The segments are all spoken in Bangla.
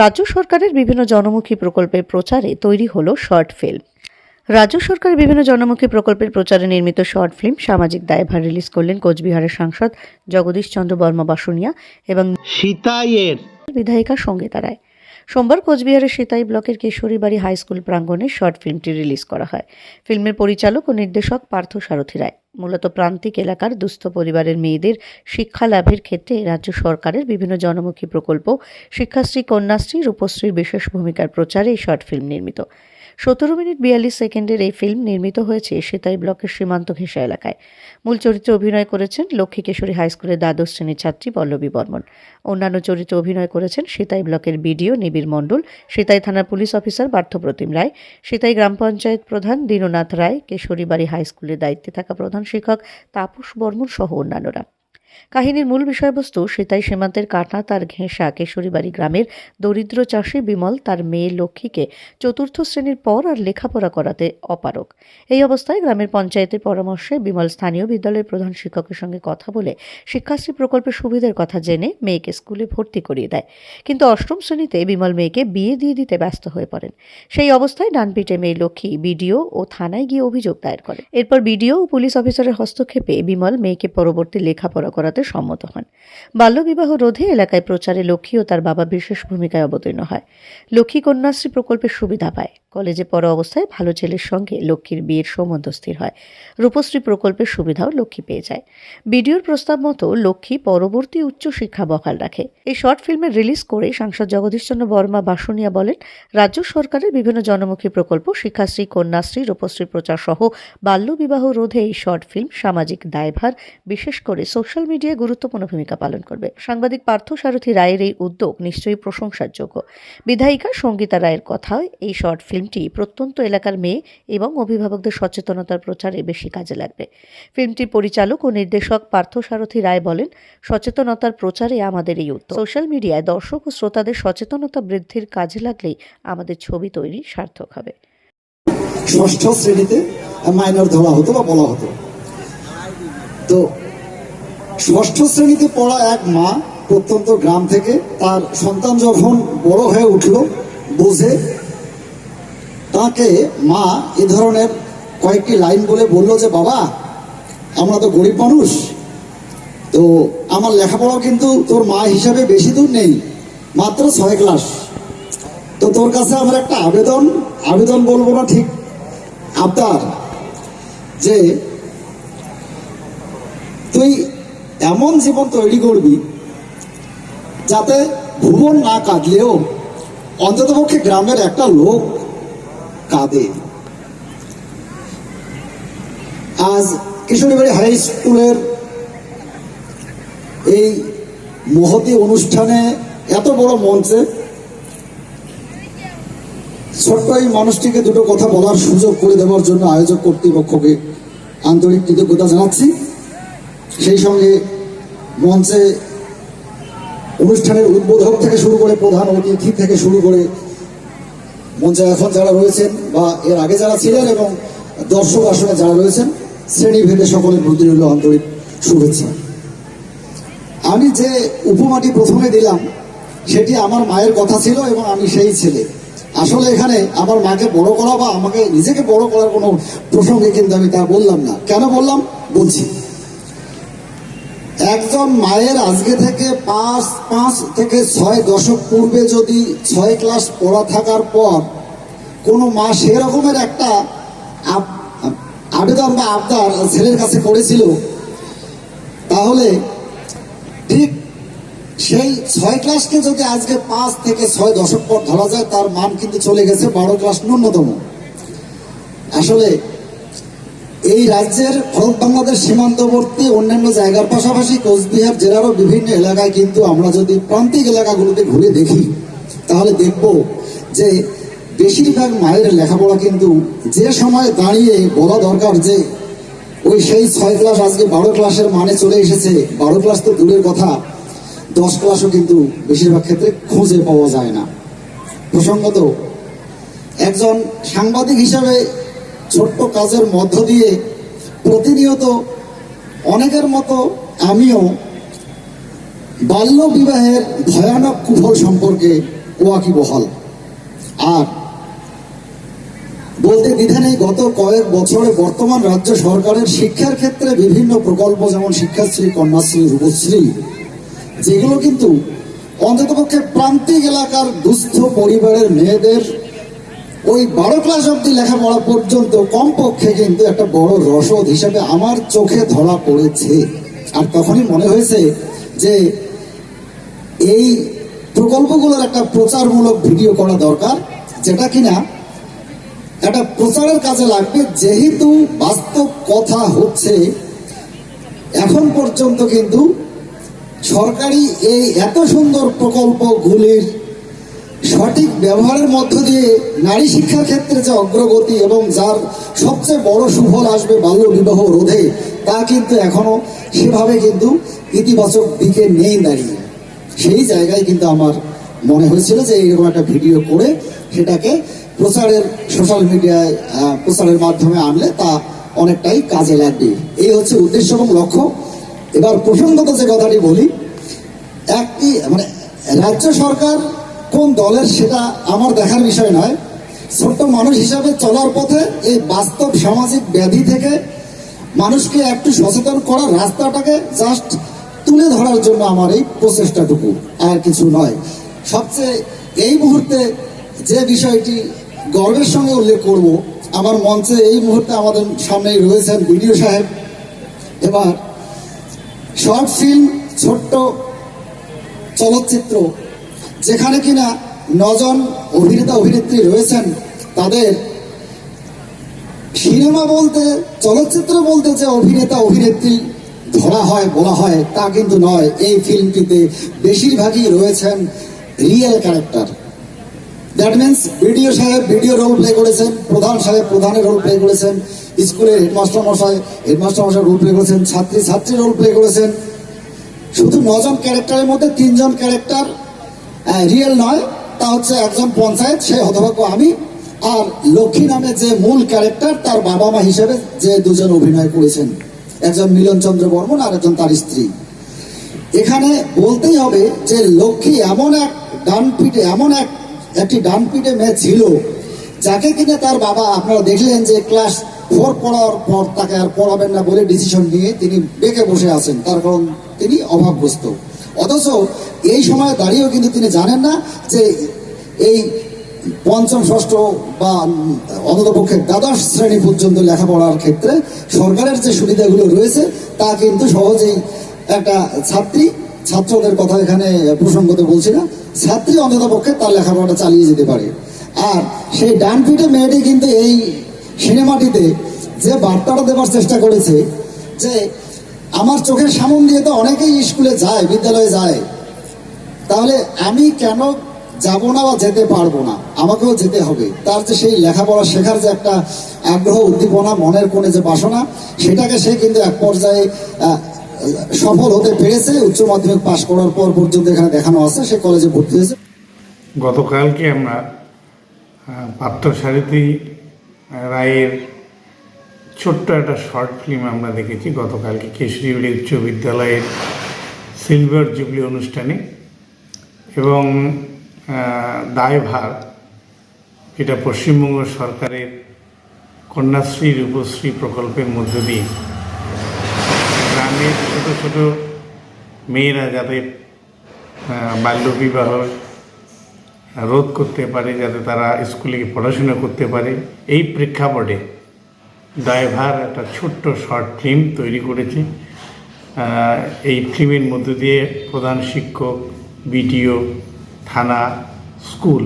রাজ্য সরকারের বিভিন্ন জনমুখী প্রকল্পের প্রচারে তৈরি হল শর্ট ফিল্ম। রাজ্য সরকারের বিভিন্ন জনমুখী প্রকল্পের প্রচারে নির্মিত শর্ট ফিল্ম সামাজিক দায়ভার রিলিজ করলেন কোচবিহারের সাংসদ জগদীশ চন্দ্র বর্মা বাসুনিয়া এবং সীতাইয়ের বিধায়িকা সঙ্গীতা রায়। সোমবার কোচবিহারের সিতাই ব্লকের কিশোরীবাড়ি হাই স্কুল প্রাঙ্গণে শর্ট ফিল্মটি রিলিজ করা হয়। ফিল্মের পরিচালক ও নির্দেশক পার্থ সারথী রায়। মূলত প্রান্তিক এলাকার দুস্থ পরিবারের মেয়েদের শিক্ষা লাভের ক্ষেত্রে রাজ্য সরকারের বিভিন্ন জনমুখী প্রকল্প, শিক্ষাশ্রী, কন্যাশ্রী, রূপশ্রীর বিশেষ ভূমিকার প্রচারে এই শর্ট ফিল্ম নির্মিত। সতেরো মিনিট বিয়াল্লিশ সেকেন্ডের এই ফিল্ম নির্মিত হয়েছে সিতাই ব্লকের সীমান্ত ঘেঁষা এলাকায়। মূল চরিত্রে অভিনয় করেছেন লক্ষ্মী কেশরী হাই স্কুলের দ্বাদশ শ্রেণির ছাত্রী পল্লবী বর্মন। অন্যান্য চরিত্রে অভিনয় করেছেন সিতাই ব্লকের বিডিও নিবিড় মণ্ডল, সিতাই থানার পুলিশ অফিসার পার্থপ্রতিম রায়, সিতাই গ্রাম পঞ্চায়েত প্রধান দীননাথ রায়, কেশরীবাড়ি হাই স্কুলের দায়িত্বে থাকা প্রধান শিক্ষক তাপস বর্মন সহ অন্যান্যরা। কাহিনীর মূল বিষয়বস্তু সেতাই সীমান্তের কাটা তার ঘেঁষা কেশরীবাড়ি গ্রামের দরিদ্র চাষি বিমল, তার মেয়ে লক্ষ্মীকে চতুর্থ শ্রেণির পর আর লেখাপড়া করাতে অপারক এই অবস্থায় গ্রামের পঞ্চায়েতের পরামর্শে বিমল স্থানীয় বিদ্যালয়ের প্রধান শিক্ষকের সঙ্গে কথা বলে শিক্ষাশ্রী প্রকল্পের সুবিধার কথা জেনে মেয়েকে স্কুলে ভর্তি করিয়ে দেয়। কিন্তু অষ্টম শ্রেণীতে বিমল মেয়েকে বিয়ে দিয়ে দিতে ব্যস্ত হয়ে পড়েন। সেই অবস্থায় ডানপিটে মেয়ে লক্ষ্মী বিডিও ও থানায় গিয়ে অভিযোগ দায়ের করে। এরপর বিডিও ও পুলিশ অফিসারের হস্তক্ষেপে বিমল মেয়েকে পরবর্তী লেখাপড়া করাতে সম্মত হন। বাল্যবিবাহ রোধে এলাকায় প্রচারে লক্ষ্মী ও তার বাবা বিশেষ ভূমিকায় অবতীর্ণ হয়। লক্ষ্মী কন্যাশ্রী প্রকল্পের সুবিধা পায়। কলেজে পড়া অবস্থায় ভালো ছেলের সঙ্গে লক্ষ্মীর বিয়ের সম্বন্ধ স্থির হয়। রূপশ্রী প্রকল্পের সুবিধাও লক্ষ্মী পেয়ে যায়। বিডিওর প্রস্তাব মতো লক্ষ্মী পরবর্তী উচ্চ শিক্ষা বহাল রাখে। এই শর্ট ফিল্মের রিলিজ করে সাংসদ জগদীশচন্দ্র বর্মা বাসুনিয়া বলেন, রাজ্য সরকারের বিভিন্ন জনমুখী প্রকল্প, শিক্ষাশ্রী, কন্যাশ্রী, রূপশ্রী প্রচার সহ বাল্যবিবাহ রোধে এই শর্ট ফিল্ম সামাজিক দায়ভার, বিশেষ করে সোশ্যাল মিডিয়ায় গুরুত্বপূর্ণ ভূমিকা পালন করবে। সাংবাদিক পার্থ সারথী রায়ের এই উদ্যোগ নিশ্চয়ই প্রশংসার যোগ্য বিধায়িকা সঙ্গীতা রায়ের কথায় এই শর্ট ফিল্মটি প্রত্যন্ত এলাকার মেয়ে এবং অভিভাবকদের সচেতনতার প্রচারে বেশি কাজে লাগবে। ফিল্মটির পরিচালক ও নির্দেশক পার্থ সারথী রায় বলেন, সচেতনতার প্রচারে আমাদের এই উদ্যোগ। সোশ্যাল মিডিয়ায় দর্শক ও শ্রোতাদের সচেতনতা বৃদ্ধির কাজে লাগলেই আমাদের ছবি তৈরি সার্থক হবে। ষষ্ঠ শ্রেণীতে মাইনর ধরা হতো বা বলা হতো। তো ষষ্ঠ শ্রেণীতে পড়া এক মা প্রত্যন্ত গ্রাম থেকে তার সন্তান যখন বড় হয়ে উঠল, বুঝে তাকে মা এ ধরনের কয়েকটি লাইন বলে বলল যে, বাবা, আমরা তো গরিব মানুষ। তো আমার লেখাপড়াও কিন্তু তোর মা হিসাবে বেশি দূর নেই, মাত্র ছয় ক্লাস। তো তোর কাছে আমার একটা আবেদন আবেদন বলব না ঠিক, আবদার, যে এমন জীবন তৈরি করবি যাতে ভুবন না কাঁদলেও অন্ততপক্ষে গ্রামের একটা লোক কাঁদে। আজ কিশোরীবাড়ি হাই স্কুলের এই মহতি অনুষ্ঠানে এত বড় মঞ্চে ছোট্ট এই মানুষটিকে দুটো কথা বলার সুযোগ করে দেওয়ার জন্য আয়োজক কর্তৃপক্ষকে আন্তরিক কৃতজ্ঞতা জানাচ্ছি। সেই সঙ্গে মঞ্চে অনুষ্ঠানের উদ্বোধক থেকে শুরু করে প্রধান অতিথি থেকে শুরু করে মঞ্চে এখন যারা রয়েছেন বা এর আগে যারা ছিলেন এবং দর্শক আসনে যারা রয়েছেন, শ্রেণি ভেদে সকলের প্রতি রইল আন্তরিক শুভেচ্ছা। আমি যে উপমাটি প্রথমে দিলাম, সেটি আমার মায়ের কথা ছিল এবং আমি সেই ছেলে। আসলে এখানে আমার মাকে বড় করা বা আমাকে নিজেকে বড় করার কোনো প্রসঙ্গে কিন্তু আমি তা বললাম না। কেন বললাম? বলছি। একজন মায়ের আজকে থেকে পাঁচ পাঁচ থেকে ছয় দশক পূর্বে যদি ছয় ক্লাস পড়া থাকার পর কোনো মা সেরকমের একটা আব- আবেদন বা আবদার ছেলের কাছে করেছিল, তাহলে ঠিক সেই ছয় ক্লাসকে যদি আজকে পাঁচ থেকে ছয় দশক পর ধরা যায়, তার মান কিন্তু চলে গেছে বারো ক্লাস ন্যূনতম। আসলে এই রাজ্যের ভারত বাংলাদেশ সীমান্তবর্তী অন্যান্য জায়গার পাশাপাশি কোচবিহার জেলারও বিভিন্ন এলাকায় কিন্তু আমরা যদি প্রান্তিক এলাকাগুলোতে ঘুরে দেখি, তাহলে দেখব যে বেশিরভাগ মায়ের লেখাপড়া কিন্তু যে সময় দাঁড়িয়ে বলা দরকার যে ওই সেই ছয় ক্লাস, আজকে বারো ক্লাসের মানে চলে এসেছে, বারো ক্লাস তো দূরের কথা, দশ ক্লাসও কিন্তু বেশিরভাগ ক্ষেত্রে খুঁজে পাওয়া যায় না। প্রসঙ্গত, একজন সাংবাদিক হিসাবে ছোট্ট কাজের মধ্য দিয়ে প্রতিনিয়ত অনেকের মতো আমিও বাল্য বিবাহের ভয়ানক কুফল সম্পর্কে কোয়াকিবহাল আর বলতে দ্বিধা নেই, গত কয়েক বছরে বর্তমান রাজ্য সরকারের শিক্ষার ক্ষেত্রে বিভিন্ন প্রকল্প, যেমন শিক্ষাশ্রী, কন্যাশ্রী, রূপশ্রী, যেগুলো কিন্তু অন্ততপক্ষে প্রান্তিক এলাকার দুস্থ পরিবারের মেয়েদের ওই বারো ক্লাস অব্দি লেখাপড়া পর্যন্ত কমপক্ষে কিন্তু একটা বড় রসদ হিসাবে আমার চোখে ধরা পড়েছে। আর তখনই মনে হয়েছে যে এই প্রকল্পগুলোর একটা প্রচারমূলক ভিডিও করা দরকার, যেটা কিনা একটা প্রচারের কাজে লাগবে, যেহেতু বাস্তব কথা হচ্ছে, এখন পর্যন্ত কিন্তু সরকারি এই এত সুন্দর প্রকল্পগুলির সঠিক ব্যবহারের মধ্য দিয়ে নারী শিক্ষার ক্ষেত্রে যে অগ্রগতি এবং যার সবচেয়ে বড় সুফল আসবে বাল্য বিবাহ রোধে, তা কিন্তু এখনও সেভাবে কিন্তু ইতিবাচক দিকে নেই দাঁড়িয়ে সেই জায়গায় কিন্তু আমার মনে হয়েছিল যে এইরকম একটা ভিডিও করে সেটাকে প্রচারের সোশ্যাল মিডিয়ায় প্রচারের মাধ্যমে আনলে তা অনেকটাই কাজে লাগবে। এই হচ্ছে উদ্দেশ্য এবং লক্ষ্য। এবার প্রসঙ্গত যে কথাটি বলি, একটি মানে রাজ্য সরকার কোন দলের সেটা আমার দেখার বিষয় নয়। ছোট্ট মানুষ হিসাবে চলার পথে এই বাস্তব সামাজিক ব্যাধি থেকে মানুষকে একটু সচেতন করার রাস্তাটাকে জাস্ট তুলে ধরার জন্য আমার এই প্রচেষ্টাটুকু, আর কিছু নয়। সবচেয়ে এই মুহূর্তে যে বিষয়টি গর্বের সঙ্গে উল্লেখ করব, আমার মঞ্চে এই মুহূর্তে আমাদের সামনেই রয়েছেন বিডিও সাহেব। এবার শর্ট ফিল্ম, ছোট্ট চলচ্চিত্র যেখানে কিনা নজন অভিনেতা, অভিনেত্রী রয়েছেন, তাদের সিনেমা বলতে, চলচ্চিত্র বলতে যে অভিনেতা, অভিনেত্রী ধরা হয়, বলা হয়, তা কিন্তু নয়। এই ফিল্মটিতে বেশিরভাগই রয়েছেন real character that means BDO সাহেব ভিডিও রোল প্লে করেছেন, প্রধান সাহেব প্রধানের রোল প্লে করেছেন, স্কুলের হেডমাস্টার মশাই হেডমাস্টার মশাই রোল প্লে করেছেন, ছাত্রী ছাত্রী রোল প্লে করেছেন। শুধু নজন ক্যারেক্টারের মধ্যে তিনজন ক্যারেক্টার রিয়েল নয়, তা হচ্ছে একজন পঞ্চায়েত, সে হতভাগ্য আমি। আর লক্ষ্মী নামে যে মূল ক্যারেক্টার তার বাবা মা হিসেবে যে দুজন অভিনয় করেছেন। একজন মিলন চন্দ্র বর্মন আর একজন তার স্ত্রী। এখানে বলতেই হবে যে লক্ষ্মী এমন এক ডান পিঠে এমন এক, একটি ডান পিঠে মেয়ে ছিল, যাকে কিনে তার বাবা, আপনারা দেখলেন যে ক্লাস ফোর পড়ার পর তাকে আর পড়াবেন না বলে ডিসিশন নিয়ে তিনি বেঁকে বসে আছেন। তার কারণ তিনি অভাবগ্রস্ত। অথচ এই সময় দাঁড়িয়েও কিন্তু তিনি জানেন না যে এই পঞ্চম, ষষ্ঠ বা অন্ততপক্ষে দ্বাদশ শ্রেণি পর্যন্ত লেখাপড়ার ক্ষেত্রে সরকারের যে সুবিধাগুলো রয়েছে, তা কিন্তু সহজেই একটা ছাত্রী, ছাত্রদের কথা এখানে প্রসঙ্গত বলছি না, ছাত্রী অন্ততপক্ষে তার লেখাপড়াটা চালিয়ে যেতে পারে। আর সেই ডান পিঠে মেয়েটি কিন্তু এই সিনেমাটিতে যে বার্তাটা দেওয়ার চেষ্টা করেছে যে আমার চোখের সামন দিয়ে তো অনেকেই স্কুলে যায় বিদ্যালয়ে যায়। তাহলে আমি কেন যাব না বা যেতে পারব না? আমাকেও যেতে হবে। তার যে সেই লেখাপড়া শেখার যে একটা আগ্রহ উদ্দীপনা মনের কোণে যে বাসনা সেটাকে সে কিন্তু এক পর্যায়ে সফল হতে পেরেছে। উচ্চ মাধ্যমিক পাশ করার পর পর্যন্ত এখানে দেখানো আছে সে কলেজে ভর্তি হয়েছে। গতকালকে আমরা আহ, পার্থসারথী রায়ের ছোট্ট একটা শর্ট ফিল্ম আমরা দেখেছি গতকালকে কেশরীবাড়ি উচ্চ বিদ্যালয়ের সিলভার জুবলি অনুষ্ঠানে এবং দায়ভার যেটা পশ্চিমবঙ্গ সরকারের কন্যাশ্রী রূপশ্রী প্রকল্পের মধ্য দিয়ে। গ্রামের ছোট ছোট মেয়েরা আহ, বাল্যবিবাহ রোধ করতে পারে যাতে তারা স্কুলে পড়াশোনা করতে পারে এই প্রেক্ষাপটে ড্রাইভার একটা ছোট্ট শর্ট ফিল্ম তৈরি করেছে। এই ফিল্মের মধ্য দিয়ে প্রধান শিক্ষক, বিডিও, থানা, স্কুল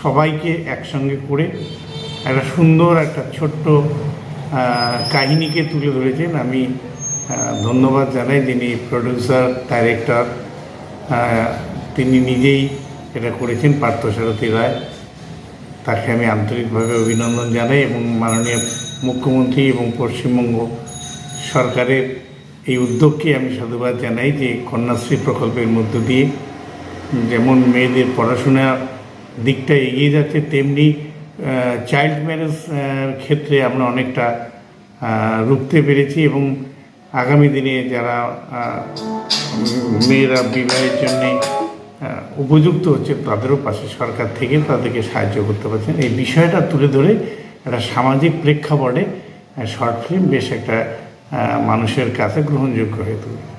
সবাইকে একসঙ্গে করে একটা সুন্দর একটা ছোট্ট কাহিনীকে তুলে ধরেছেন। আমি ধন্যবাদ জানাই যিনি প্রডিউসার, ডাইরেক্টর তিনি নিজেই এটা করেছেন পার্থসারথী রায়। তাকে আমি আন্তরিকভাবে অভিনন্দন জানাই এবং মাননীয় মুখ্যমন্ত্রী এবং পশ্চিমবঙ্গ সরকারের এই উদ্যোগকে আমি সাধুবাদ জানাই যে কন্যাশ্রী প্রকল্পের মধ্য দিয়ে যেমন মেয়েদের পড়াশোনার দিকটা এগিয়ে যাচ্ছে, তেমনি চাইল্ড ম্যারেজ ক্ষেত্রে আমরা অনেকটা রুখতে পেরেছি এবং আগামী দিনে যারা মেয়েরা বিবাহের জন্যে উপযুক্ত হচ্ছে তাদেরও পাশে সরকার থেকে তাদেরকে সাহায্য করতে পারছেন। এই বিষয়টা তুলে ধরে একটা সামাজিক প্রেক্ষাপটে শর্ট ফিল্ম বেশ একটা মানুষের কাছে গ্রহণযোগ্য হয়ে তুলবে।